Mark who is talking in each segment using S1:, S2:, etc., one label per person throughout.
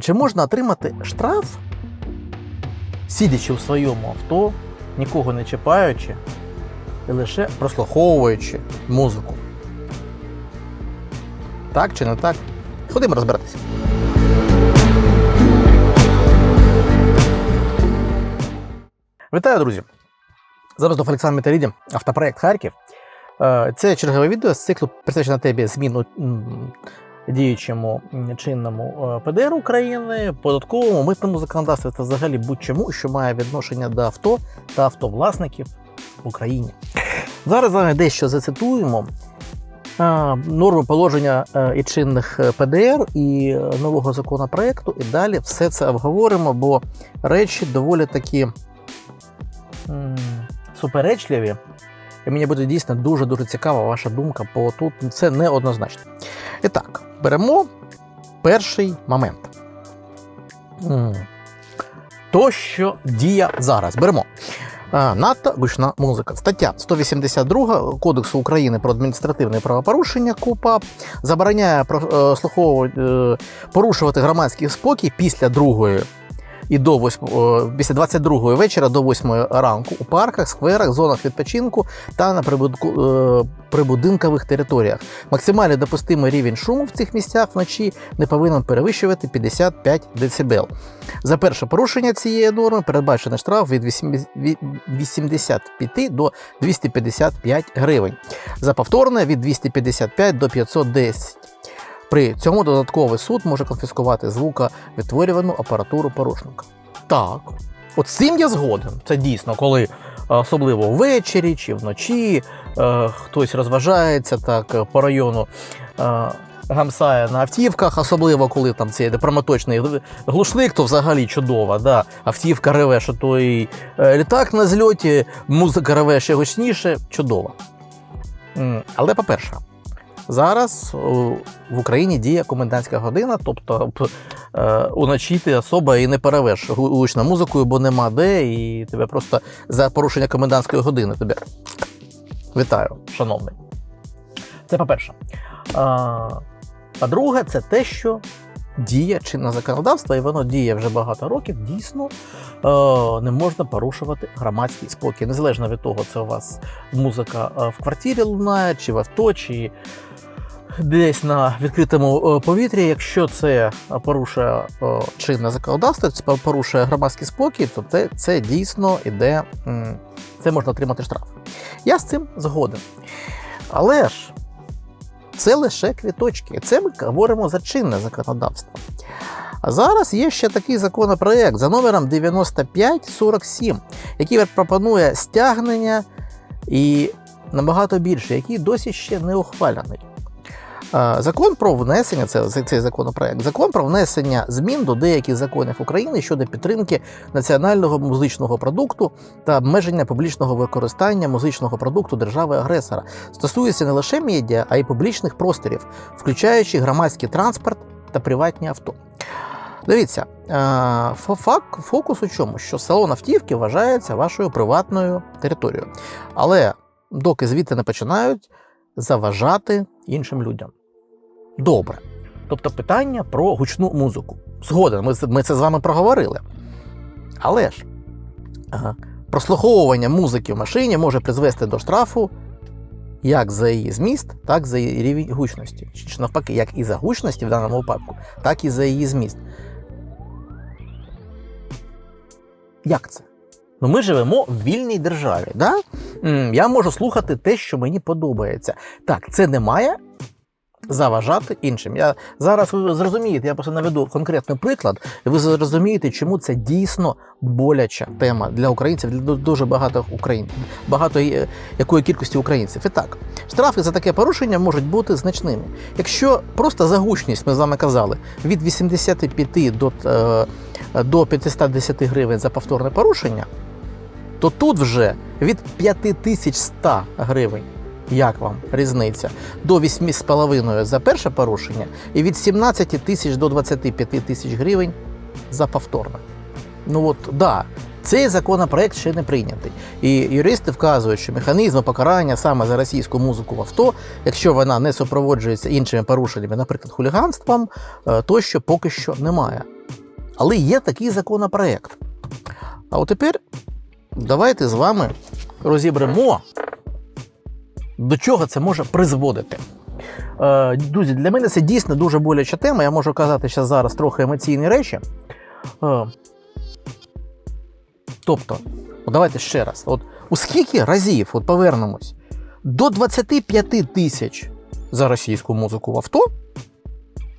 S1: А чи можна отримати штраф, сидячи у своєму авто, нікого не чіпаючи і лише прослуховуючи музику? Так чи не так? Ходімо розбиратися. Вітаю, друзі! Зараз Олександр Металіді, автопроект Харків. Е, Це чергове відео з циклу присвячено тебе зміну діючому чинному е, ПДР України, податковому, митному законодавстві та взагалі будь-чому, що має відношення до авто та автовласників в Україні. Зараз вами дещо зацитуємо е, норми положення е, і чинних ПДР і нового законопроекту, і далі все це обговоримо, бо речі доволі такі суперечливі. І мені буде дійсно дуже-дуже цікава ваша думка, бо тут це неоднозначно. І так, беремо перший момент. То, що діє зараз. Беремо. Надто гучна музика. Стаття 182 Кодексу України про адміністративне правопорушення КУПАП забороняє прослуховувати, е, порушувати громадський спокій після другої і до 8, після 22 вечора до 8 ранку у парках, скверах, зонах відпочинку та на прибудку, е, прибудинкових територіях. Максимальний допустимий рівень шуму в цих місцях вночі не повинен перевищувати 55 дБ. За перше порушення цієї норми передбачений штраф від 8 від 85 до 255 гривень. За повторне від 255 до 510. При цьому додатковий суд може конфіскувати звуковідтворювану апаратуру порушника. Так, от з цим я згоден. Це дійсно, коли е, особливо ввечері чи вночі е, хтось розважається так е, по району. Е, Гамсає на автівках, особливо коли там цей проматочний глушник, то взагалі чудово. Да? Автівка реве, що той е, літак на зльоті, музика реве ще гучніше, чудово. Але по-перше, зараз в Україні діє комендантська година, тобто е, уночі ти особа і не перевеш гу- гучно музикою, бо нема де, і тебе просто за порушення комендантської години тебе. Вітаю, шановний. Це по-перше. По-друге, це те, що діє чинне законодавство, і воно діє вже багато років. Дійсно, е, не можна порушувати громадський спокій. Незалежно від того, це у вас музика е, в квартирі лунає, чи в авто, чи десь на відкритому е, повітрі. Якщо це е, порушує е, чинне законодавство, це порушує громадський спокій, то це, це дійсно іде, це можна отримати штраф. Я з цим згоден. Але ж це лише квіточки. Це ми говоримо за чинне законодавство. А зараз є ще такий законопроект за номером 9547, який пропонує стягнення і набагато більше, який досі ще не ухвалений. Закон про внесення, це це- цей законопроект, закон про внесення змін до деяких законів України щодо підтримки національного музичного продукту та обмеження публічного використання музичного продукту держави-агресора стосується не лише медіа, а й публічних просторів, включаючи громадський транспорт та приватні авто. Дивіться, е, фо- фак- фокус у чому? Що салон автівки вважається вашою приватною територією. Але доки звідти не починають заважати іншим людям. Добре. Тобто питання про гучну музику. Згоден, ми, ми це з вами проговорили. Але ж е, прослуховування музики в машині може призвести до штрафу як за її зміст, так за її рівень гучності. Чи навпаки, як і за гучності в даному випадку, так і за її зміст. Як це? Ну, ми живемо в вільній державі. Да? Я можу слухати те, що мені подобається. Так, це не має заважати іншим. Я зараз ви зрозумієте, я просто наведу конкретний приклад, і ви зрозумієте, чому це дійсно боляча тема для українців, для ду- дуже багато українців, багато е, якої кількості українців. І так, штрафи за таке порушення можуть бути значними. Якщо просто за гучність, ми з вами казали, від 85 до, е, до 510 гривень за повторне порушення, то тут вже від 5100 гривень. Як вам різниця? До 8,5 за перше порушення і від 17 тисяч до 25 тисяч гривень за повторне. Ну от да, цей законопроект ще не прийнятий. І юристи вказують, що механізму покарання саме за російську музику в авто, якщо вона не супроводжується іншими порушеннями, наприклад, хуліганством, е, тощо поки що немає. Але є такий законопроект. А от тепер давайте з вами розібремо, до чого це може призводити. Е, Друзі, для мене це дійсно дуже боляча тема. Я можу казати ще зараз трохи емоційні речі. Е, Тобто, давайте ще раз: от у скільки разів от повернемось до 25 тисяч за російську музику в авто,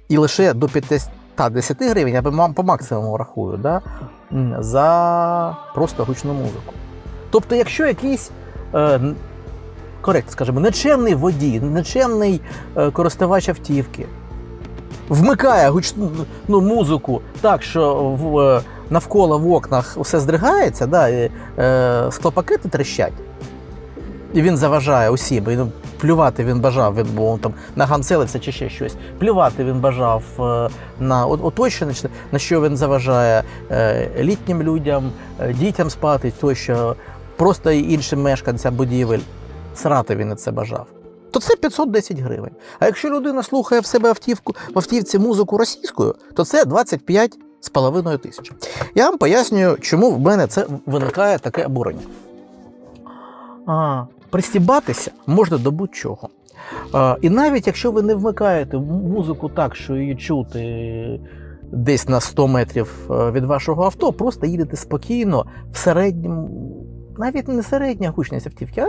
S1: і лише до 510 гривень, я мам- по максимуму рахую, да, за просто гучну музику. Тобто, якщо якийсь е, коректно скажімо, нечемний водій, нечемний е, користувач автівки вмикає гучну ну, музику так, що в, е, навколо в окнах все здригається, да, і, е, склопакети трещать, і він заважає усім. І, ну, плювати він бажав, він був там нагамцелився чи ще щось. Плювати він бажав е, на от- оточення, на що він заважає е, літнім людям, е, дітям спати, тощо, просто іншим мешканцям будівель. Срати він на це бажав. То це 510 гривень. А якщо людина слухає в себе автівку, в автівці музику російською, то це 25 з половиною тисяч. Я вам пояснюю, чому в мене це виникає таке обурення. А, пристібатися можна до будь-чого. І навіть якщо ви не вмикаєте музику так, що її чути десь на 100 метрів е, від вашого авто, просто їдете спокійно в середньому, навіть не середня гучність автівки, а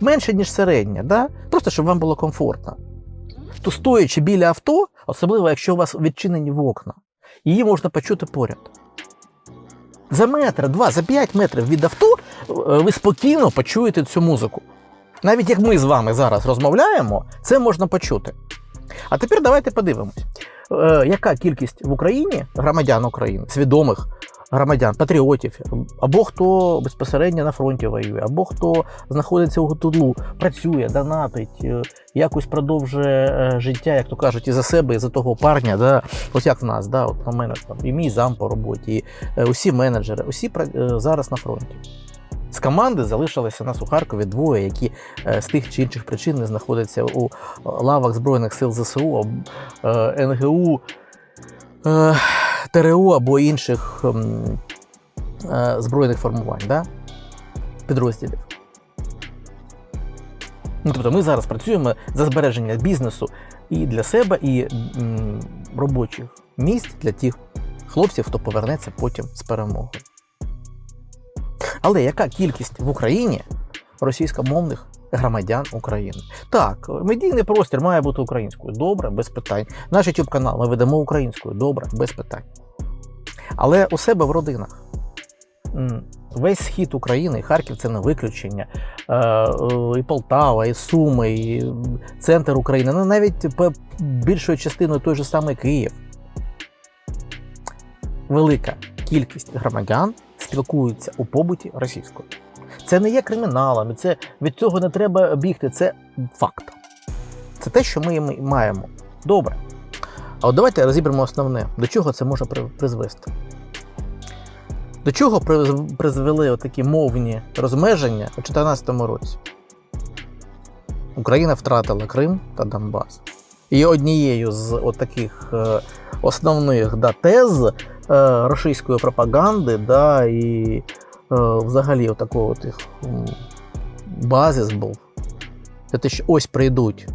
S1: менше, ніж середня, да? просто щоб вам було комфортно. То стоячи біля авто, особливо якщо у вас відчинені вікна, її можна почути поряд. За метр, два, за 5 метрів від авто е, ви спокійно почуєте цю музику. Навіть як ми з вами зараз розмовляємо, це можна почути. А тепер давайте подивимось, е, яка кількість в Україні громадян України, свідомих громадян, патріотів, або хто безпосередньо на фронті воює, або хто знаходиться у Гутлу, працює, донатить, е, якось продовжує е, життя, як то кажуть, і за себе, і за того парня. Да? Ось як в нас, да? От у мене там і мій зам по роботі, і е, усі менеджери, усі зараз на фронті. З команди залишилося нас у Харкові двоє, які з тих чи інших причин не знаходяться у лавах Збройних сил ЗСУ, НГУ, ТРО або інших ем, е, збройних формувань, да? підрозділів. Ну, тобто ми зараз працюємо за збереження бізнесу і для себе, і м, робочих місць для тих хлопців, хто повернеться потім з перемогою. Але яка кількість в Україні російськомовних громадян України? Так, медійний простір має бути українською. Добре, без питань. Наш YouTube канал ми ведемо українською. Добре, без питань. Але у себе в родинах. Весь схід України, Харків це не виключення, е, і Полтава, і Суми, і центр України, ну навіть більшою частиною той же самий Київ. Велика кількість громадян спілкуються у побуті російською. Це не є криміналом, це від цього не треба бігти. Це факт. Це те, що ми маємо. Добре. А от давайте розіберемо основне, до чого це може призвести. До чого призвели такі мовні розмеження у 2014 році? Україна втратила Крим та Донбас. І однією з таких е, основних да, тез е, російської пропаганди, да, і взагалі такого тих м, базис був. Це що ось прийдуть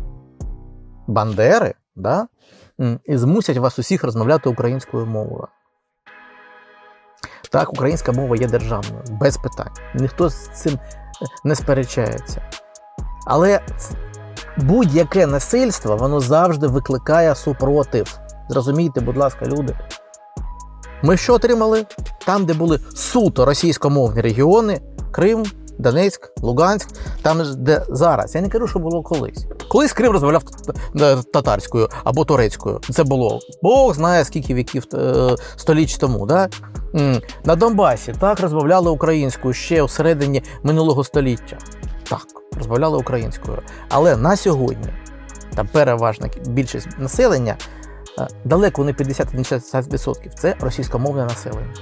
S1: бандери, да, і змусять вас усіх розмовляти українською мовою. Так, українська мова є державною, без питань. Ніхто з цим не сперечається. Але будь-яке насильство, воно завжди викликає супротив. Зрозумійте, будь ласка, люди. Ми що отримали? Там, де були суто російськомовні регіони: Крим, Донецьк, Луганськ, там, де зараз. Я не кажу, що було колись. Колись Крим розмовляв т- татарською або турецькою. Це було Бог знає скільки віків е, століть тому. Да? На Донбасі так розмовляли українською ще у середині минулого століття. Так, розмовляли українською. Але на сьогодні там переважна більшість населення, е, далеко не 50 не 60%, це російськомовне населення.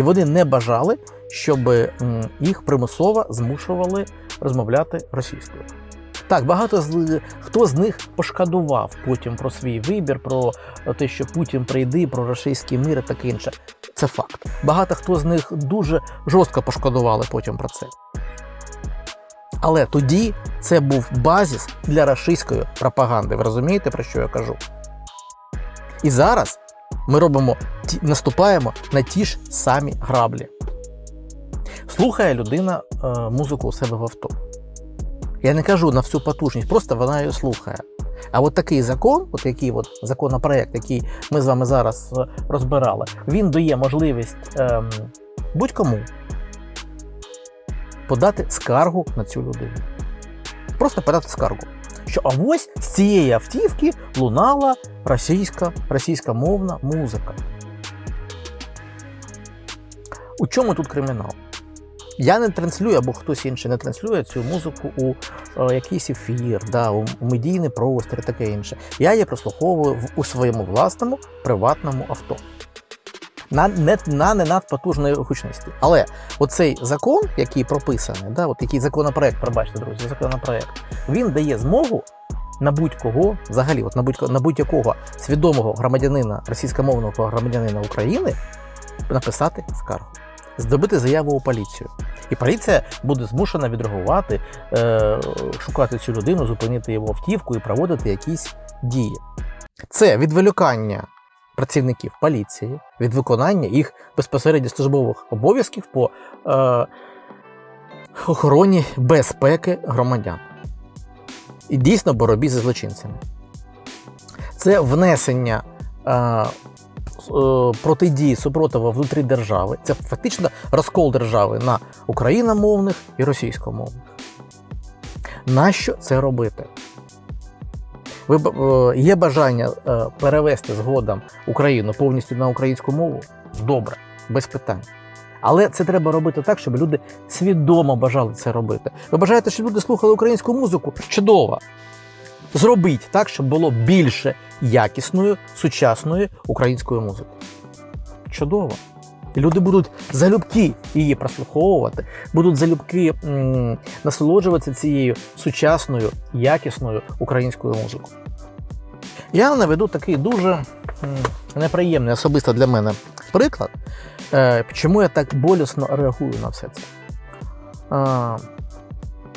S1: І вони не бажали, щоб їх примусово змушували розмовляти російською. Так, багато з хто з них пошкодував потім про свій вибір, про те, що Путін прийде, про російський мир і таке інше. Це факт. Багато хто з них дуже жорстко пошкодували потім про це. Але тоді це був базіс для рашистської пропаганди. Ви розумієте, про що я кажу? І зараз ми робимо наступаємо на ті ж самі граблі. Слухає людина е, музику у себе в авто. Я не кажу на всю потужність, просто вона її слухає. А от такий закон, от який от законопроект, який ми з вами зараз е, розбирали, він дає можливість ем, будь-кому подати скаргу на цю людину. Просто подати скаргу. Що а ось з цієї автівки лунала російська, російськомовна музика. У чому тут кримінал? Я не транслюю, або хтось інший не транслює цю музику у е, якийсь ефір, да, у, медійний простір і таке інше. Я її прослуховую в, у своєму власному приватному авто. На не, на не надпотужної гучності. Але оцей закон, який прописаний, да, от який законопроект, пробачте, друзі, законопроект, він дає змогу на будь-кого, взагалі, от на будь на будь-якого свідомого громадянина, російськомовного громадянина України написати скаргу, здобити заяву у поліцію. І поліція буде змушена відреагувати, е, шукати цю людину, зупинити його автівку і проводити якісь дії. Це відволікання працівників поліції від виконання їх безпосередньо службових обов'язків по е, охороні безпеки громадян. І дійсно боротьбі зі злочинцями. Це внесення е, е, протидії супротиву внутрі держави. Це фактично розкол держави на україномовних і російськомовних. Нащо це робити? Ви е, є бажання е, перевести згодом Україну повністю на українську мову? Добре, без питань. Але це треба робити так, щоб люди свідомо бажали це робити. Ви бажаєте, щоб люди слухали українську музику? Чудово! Зробіть так, щоб було більше якісної, сучасної української музики. Чудово! І люди будуть залюбки її прослуховувати, будуть залюбки м, насолоджуватися цією сучасною, якісною українською музикою. Я наведу такий дуже неприємний особисто для мене приклад, е, чому я так болісно реагую на все це.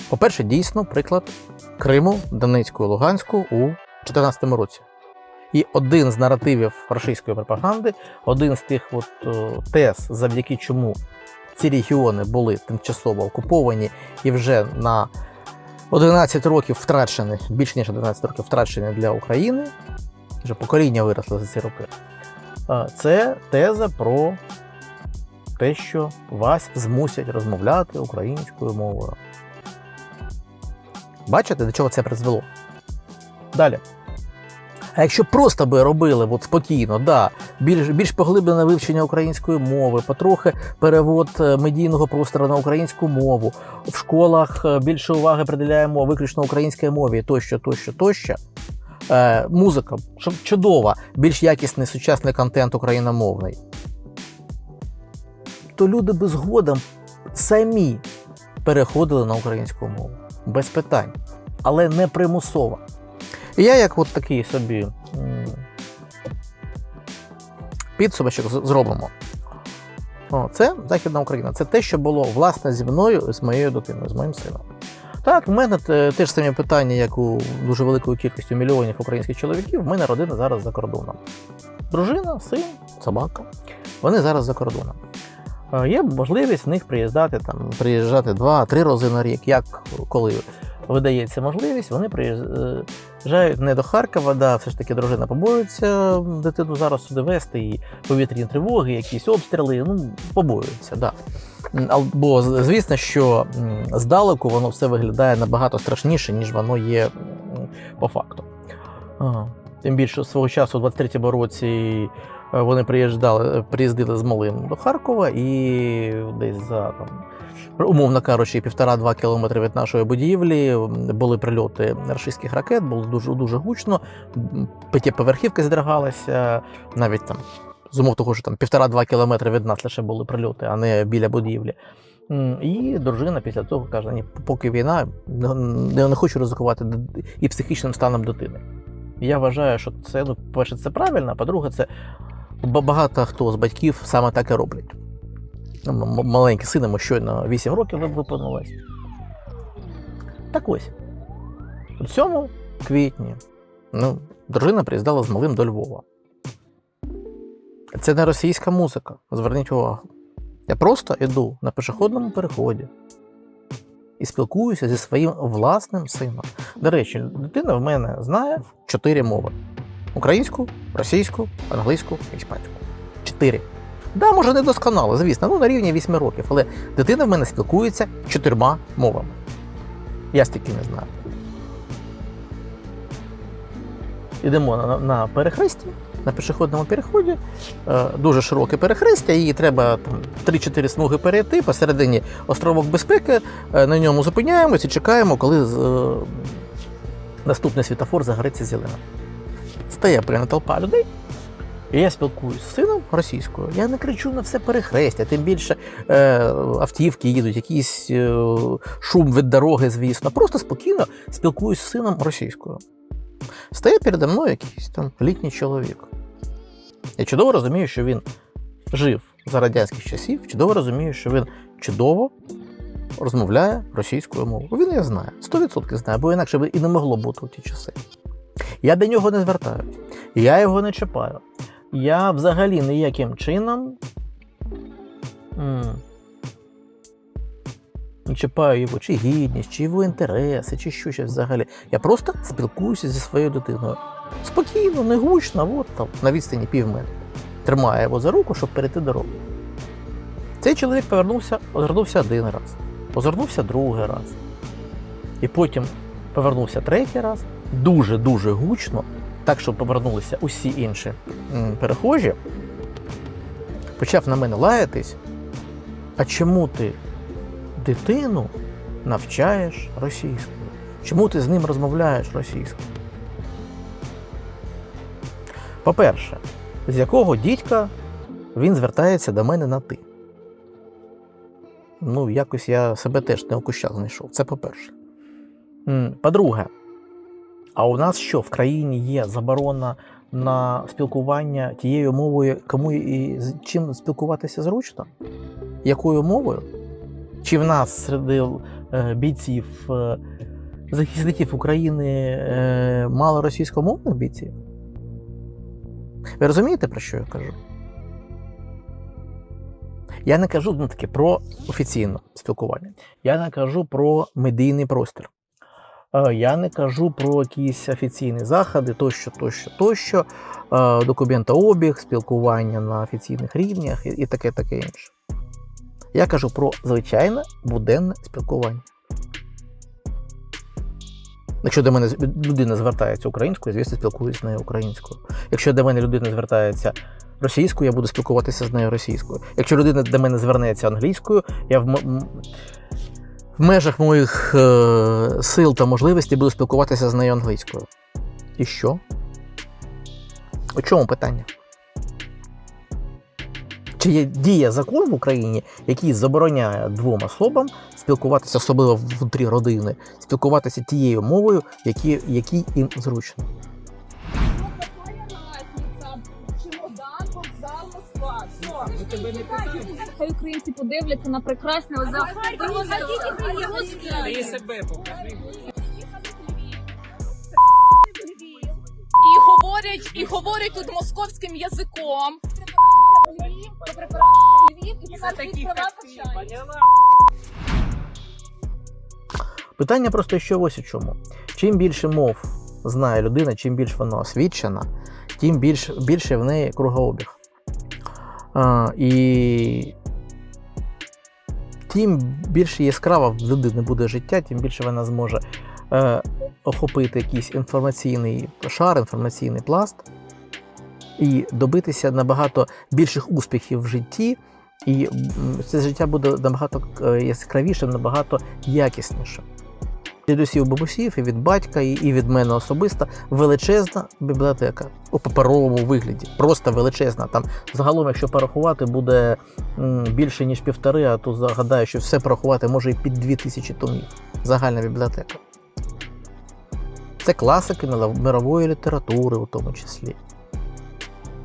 S1: По-перше, дійсно приклад Криму, Донецьку і Луганську у 2014 році. І один з наративів російської пропаганди, один з тих от, е, тез, завдяки чому ці регіони були тимчасово окуповані і вже на 11 років втрачені, більше ніж 11 років втрачені для України, вже покоління виросло за ці роки. Це теза про те, що вас змусять розмовляти українською мовою. Бачите, до чого це призвело? Далі. А якщо просто би робили от спокійно, да, більш, більш поглиблене вивчення української мови, потрохи перевод е, медійного простору на українську мову, в школах е, більше уваги приділяємо виключно українській мові, тощо, тощо, тощо. Е, музика чудова, більш якісний сучасний контент україномовний. То люди би згодом самі переходили на українську мову. Без питань. Але не примусово. Я як от такий собі підсумочок зробимо. О, це Західна Україна. Це те, що було власне зі мною, з моєю дитиною, з моїм сином. Так, в мене те, ж самі питання, як у дуже великої кількості мільйонів українських чоловіків. В мене родина зараз за кордоном. Дружина, син, собака. Вони зараз за кордоном. Е, Є можливість в них приїздати там, приїжджати два-три рази на рік, як коли видається можливість, вони приїжджають не до Харкова, да, все ж таки дружина побоюється дитину зараз сюди вести, і повітряні тривоги, якісь обстріли, ну, побоюються, да. Бо звісно, що здалеку воно все виглядає набагато страшніше, ніж воно є по факту. Тим більше свого часу, у 23-му році, е, вони приїжджали, приїздили з малим до Харкова і десь за там, умовно кажучи, півтора-два кілометри від нашої будівлі були прильоти російських ракет, було дуже дуже гучно. П'ятиповерхівки здригалися, навіть там з умов того, що там півтора-два кілометри від нас лише були прильоти, а не біля будівлі. І дружина після того каже: ні, поки війна, не, не хочу ризикувати і психічним станом дитини. Я вважаю, що це, ну, по-перше, це правильно, а по-друге, це багато хто з батьків саме так і роблять. Маленький син йому щойно 8 років ви- виповнилось. Так ось. У 7 квітні ну, дружина приїздила з малим до Львова. Це не російська музика, зверніть увагу. Я просто йду на пішохідному переході і спілкуюся зі своїм власним сином. До речі, дитина в мене знає чотири мови: українську, російську, англійську, іспанську. Чотири. Да, може, не досконало, звісно, ну на рівні 8 років, але дитина в мене спілкується чотирма мовами. Я стільки не знаю. Йдемо на, на перехресті, на пішохідному переході. Е, дуже широке перехрестя, її треба там 3-4 смуги перейти. Посередині островок безпеки. Е, на ньому зупиняємось і чекаємо, коли е, наступний світофор загориться зеленим. Стає прямо толпа людей. І я спілкуюсь з сином російською. Я не кричу на все перехрестя, тим більше е, автівки їдуть, якийсь е, шум від дороги, звісно. Просто спокійно спілкуюсь з сином російською. Стає передо мною якийсь там літній чоловік. Я чудово розумію, що він жив за радянських часів, чудово розумію, що він чудово розмовляє російською мовою. Він її знає, 100% знає, бо інакше би і не могло бути у ті часи. Я до нього не звертаюсь, я його не чіпаю. Я взагалі ніяким чином не чіпаю його чи гідність, чи його інтереси, чи що щось взагалі. Я просто спілкуюся зі своєю дитиною. Спокійно, не гучно, от там, на відстані пів метра. Тримає його за руку, щоб перейти дорогу. Цей чоловік повернувся, озирнувся один раз, озирнувся другий раз. І потім повернувся третій раз, дуже-дуже гучно, так, щоб повернулися усі інші перехожі, почав на мене лаятись. А чому ти дитину навчаєш російською? Чому ти з ним розмовляєш російською? По-перше, з якого дідька він звертається до мене на ти? Ну, якось я себе теж не у кущах знайшов. Це по-перше. По-друге, а у нас що в країні є заборона на спілкування тією мовою, кому і з чим спілкуватися зручно? Якою мовою? Чи в нас серед е, бійців, е, захисників України е, мало російськомовних бійців? Ви розумієте, про що я кажу? Я не кажу ну, таки про офіційне спілкування. Я не кажу про медійний простір. Е, Я не кажу про якісь офіційні заходи, тощо, тощо, тощо, е, документообіг, спілкування на офіційних рівнях і таке, таке інше. Я кажу про звичайне буденне спілкування. Якщо до мене людина звертається українською, звісно, спілкуюся з нею українською. Якщо до мене людина звертається російською, я буду спілкуватися з нею російською. Якщо людина до мене звернеться англійською, я в, в межах моїх е- сил та можливостей буду спілкуватися з нею англійською. І що? У чому питання? Чи є діє закон в Україні, який забороняє двом особам спілкуватися, особливо внутрі родини, спілкуватися тією мовою, які, якій їм зручно?
S2: Чемодан, вокзал, Москва. Все. Хай українці подивляться на прекрасне озеро.
S3: Ти себе покажи.
S4: і говорять, і говорять тут московським язиком.
S2: Львів і
S3: І ти, поняла?
S1: Питання просто ще ось у чому. Чим більше мов знає людина, чим більш вона освічена, тим більш, більше в неї кругообіг. А, і тим більше яскраво в людини буде життя, тим більше вона зможе е, охопити якийсь інформаційний шар, інформаційний пласт і добитися набагато більших успіхів в житті. І це життя буде набагато е, яскравішим, набагато якіснішим. Від усіх бабусів, і від батька, і, від мене особисто величезна бібліотека у паперовому вигляді. Просто величезна. Там загалом, якщо порахувати, буде більше ніж півтори, а то загадаю, що все порахувати може і під дві тисячі томів. Загальна бібліотека. Це класики мирової літератури, у тому числі.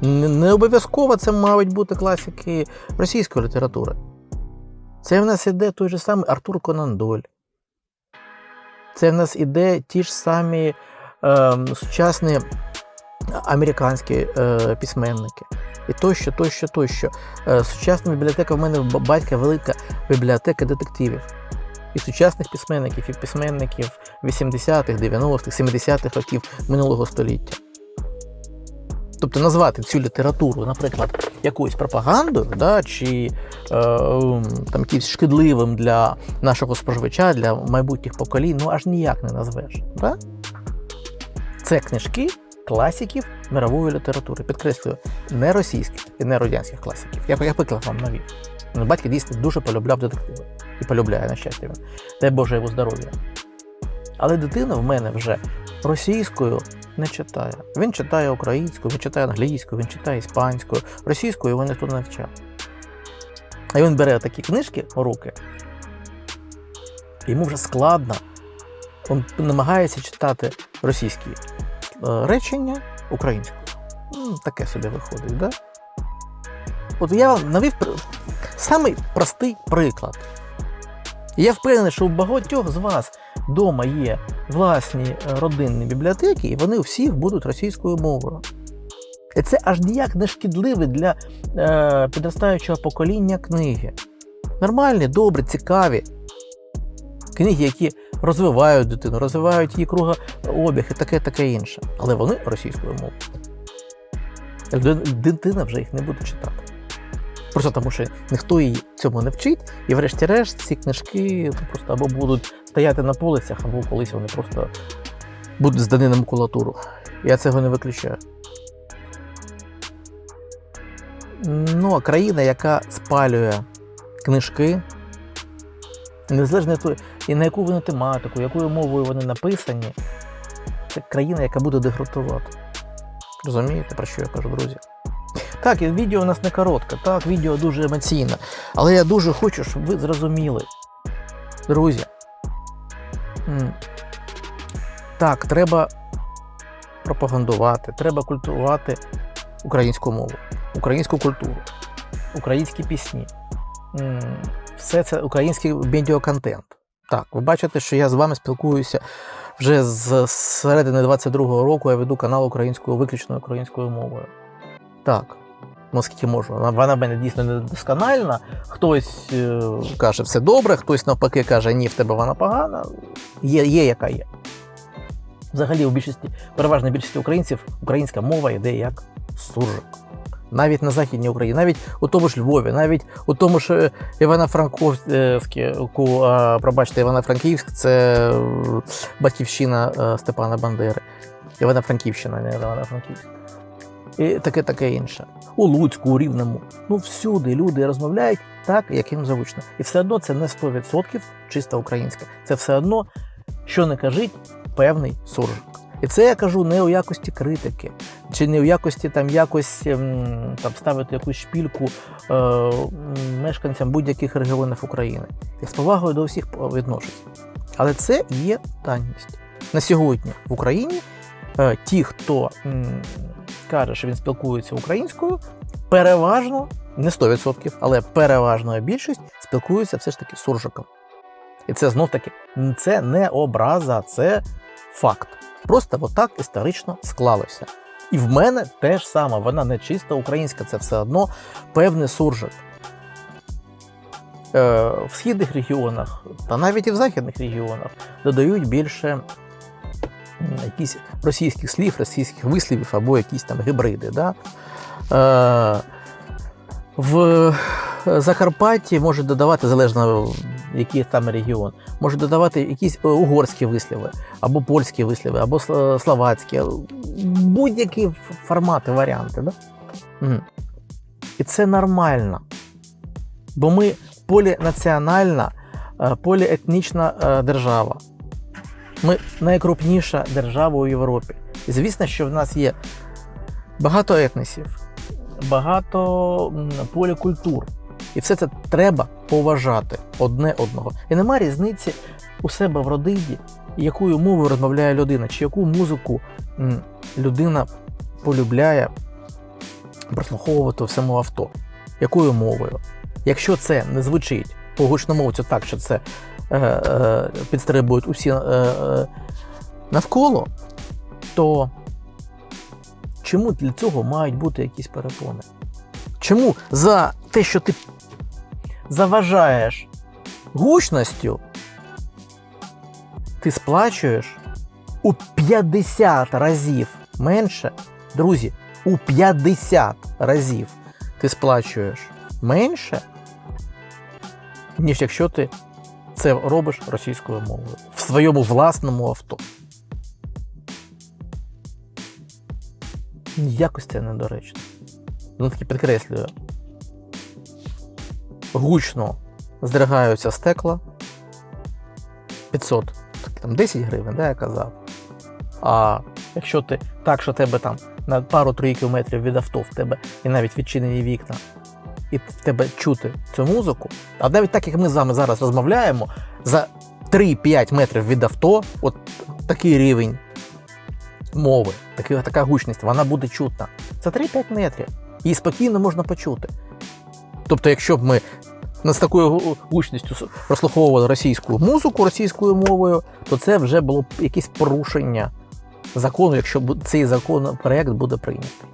S1: Не, обов'язково це мають бути класики російської літератури. Це в нас іде той же самий Артур Конан Дойль. Це в нас іде ті ж самі е, сучасні американські е, письменники. І тощо, тощо, тощо. Е, сучасна бібліотека в мене батька велика бібліотека детективів. І сучасних письменників, і письменників 80-х, 90-х, 70-х років минулого століття. Тобто назвати цю літературу, наприклад, якоюсь пропагандою, да, чи е, ем, там, якимось шкідливим для нашого споживача, для майбутніх поколінь, ну аж ніяк не назвеш. Да? Це книжки класиків мирової літератури. Підкреслюю, не російських і не радянських класиків. Я, я приклад вам навів. Ну, Батько дійсно дуже полюбляв детективи. І полюбляє, на щастя він. Дай Боже його здоров'я. Але дитина в мене вже російською не читає. Він читає українською, він читає англійською, він читає іспанською, російською його ніхто не навчав. А він бере такі книжки у руки, йому вже складно. Він намагається читати російські е, речення українською. Таке собі виходить, да? От я вам навів самий простий приклад. Я впевнений, що у багатьох з вас вдома є власні е, родинні бібліотеки, і вони у всіх будуть російською мовою. І це аж ніяк не шкідливі для е, підростаючого покоління книги. Нормальні, добрі, цікаві. Книги, які розвивають дитину, розвивають її кругообіг і таке, таке інше. Але вони російською мовою. Дитина вже їх не буде читати. Просто тому, що ніхто її цьому не вчить, і врешті-решт ці книжки ну, просто або будуть стояти на полицях, або колись вони просто будуть здані на макулатуру. Я цього не виключаю. Ну, а країна, яка спалює книжки, незалежно від того, і на яку вони тематику, якою мовою вони написані, це країна, яка буде деградувати. Розумієте, про що я кажу, друзі? Так, відео у нас не коротке, так, відео дуже емоційне. Але я дуже хочу, щоб ви зрозуміли. Друзі. Так, треба пропагандувати, треба культивувати українську мову, українську культуру, українські пісні. Все це український медіаконтент. Так, ви бачите, що я з вами спілкуюся вже з середини 22-го року. Я веду канал українською, виключно українською мовою. Так, наскільки можу. Вона, в мене дійсно недоскональна. Хтось е, каже, все добре, хтось навпаки каже, ні, в тебе вона погана. Є, є яка є. Взагалі, у більшості, переважно більшості українців, українська мова йде як суржик. Навіть на Західній Україні, навіть у тому ж Львові, навіть у тому ж е, Івано-Франківську, пробачте, Івано-Франківськ це е, батьківщина Степана Бандери. Івано-Франківщина, не Івано-Франківськ. І таке таке інше. У Луцьку, у Рівному. Ну всюди люди розмовляють так, як їм зручно. І все одно це не 100% чисто українське. Це все одно, що не кажіть, певний суржик. І це я кажу не у якості критики, чи не у якості там якось ем, там ставити якусь шпільку е, мешканцям будь-яких регіонів України. Я з повагою до всіх відношусь. Але це є даність. На сьогодні в Україні е, ті, хто каже, що він спілкується українською, переважно, не 100%, але переважна більшість спілкуються все ж таки суржиком. І це знов таки це не образа, це факт. Просто отак історично склалося. І в мене теж саме, вона не чисто українська, це все одно певний суржик. Е, в східних регіонах, та навіть і в західних регіонах додають більше якісь російських слів, російських вислівів або якісь там гібриди. Да? Е, в Закарпатті може додавати, залежно який там регіон, може додавати якісь е, угорські висліви, або польські висліви, або словацькі, будь-які формати, варіанти. Да? І це нормально. Бо ми полінаціональна, е, поліетнічна е, держава. Ми найкрупніша держава у Європі. І звісно, що в нас є багато етносів, багато полікультур. І все це треба поважати одне одного. І нема різниці у себе в родині, якою мовою розмовляє людина, чи яку музику людина полюбляє прослуховувати в самому авто. Якою мовою? Якщо це не звучить по гучномовцю так, що це підстрибують усі е, е, навколо, то чому для цього мають бути якісь перепони? Чому за те, що ти заважаєш гучністю, ти сплачуєш у 50 разів менше, друзі, у 50 разів ти сплачуєш менше, ніж якщо ти це робиш російською мовою в своєму власному авто. Якось це недоречно. Ну таки підкреслюю. Гучно здригаються стекла. 500, так, там 10 гривень, да, я казав. А якщо ти так, що тебе там на пару-три кілометрів від авто в тебе і навіть відчинені вікна, і в тебе чути цю музику, а навіть так, як ми з вами зараз розмовляємо, за 3-5 метрів від авто, от такий рівень мови, така, така гучність, вона буде чутна. За 3-5 метрів. Її спокійно можна почути. Тобто, якщо б ми з такою гучністю прослуховували російську музику російською мовою, то це вже було б якесь порушення закону, якщо цей законопроект буде прийнятий.